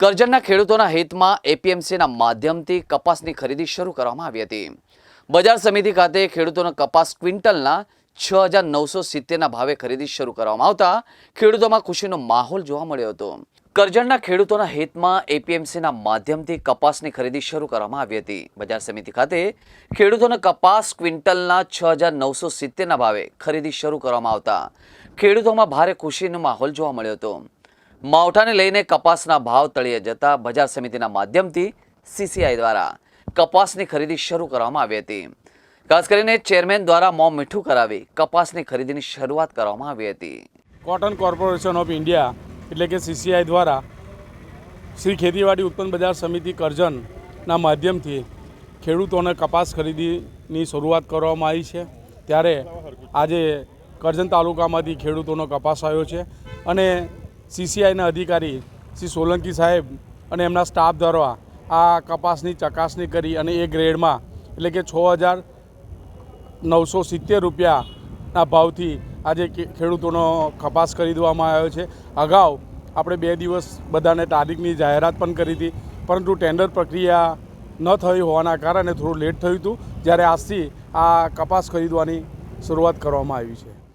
કરજણના ખેડૂતોના હિતમાં એપીએમસીના માધ્યમથી કપાસની ખરીદી શરૂ કરવામાં આવી હતી. બજાર સમિતિ ખાતે ખેડૂતોનો કપાસ ક્વિન્ટલના છ હજાર નવસો સિત્તેરના ભાવે ખરીદી શરૂ કરવામાં આવતા ખેડૂતોમાં ખુશીનો માહોલ જોવા મળ્યો હતો. કરજણના ખેડૂતોના હિતમાં એપીએમસીના માધ્યમથી કપાસની ખરીદી શરૂ કરવામાં આવી હતી. બજાર સમિતિ ખાતે ખેડૂતોના કપાસ ક્વિન્ટલના છ હજાર નવસો સિત્તેરના ભાવે ખરીદી શરૂ કરવામાં આવતા ખેડૂતોમાં ભારે ખુશીનો માહોલ જોવા મળ્યો હતો. માવઠાને લઈને કપાસના ભાવ તળિયે જતા બજાર સમિતિના માધ્યમથી સીસીઆઈ દ્વારા કપાસની ખરીદી શરૂ કરવામાં આવી હતી. ખાસ કરીને ચેરમેન દ્વારા મોં મીઠું કરાવી કપાસની ખરીદીની શરૂઆત કરવામાં આવી હતી. કોટન કોર્પોરેશન ઓફ ઇન્ડિયા એટલે કે સીસીઆઈ દ્વારા શ્રી ખેતીવાડી ઉત્પન્ન બજાર સમિતિ કરજણના માધ્યમથી ખેડૂતોને કપાસ ખરીદીની શરૂઆત કરવામાં આવી છે. ત્યારે આજે કરજણ તાલુકામાંથી ખેડૂતોનો કપાસ આવ્યો છે. અને સીસીઆઈના અધિકારી શ્રી સોલંકી સાહેબ અને એમના સ્ટાફ દ્વારા આ કપાસની ચકાસણી કરી અને એ ગ્રેડમાં એટલે કે છ હજાર નવસો સિત્તેર રૂપિયાના ભાવથી આજે ખેડૂતોનો કપાસ ખરીદવામાં આવ્યો છે. અગાઉ આપણે બે દિવસ બધાને તારીખની જાહેરાત પણ કરી હતી, પરંતુ ટેન્ડર પ્રક્રિયા ન થઈ હોવાના કારણે થોડું લેટ થયું હતું, જ્યારે આજથી આ કપાસ ખરીદવાની શરૂઆત કરવામાં આવી છે.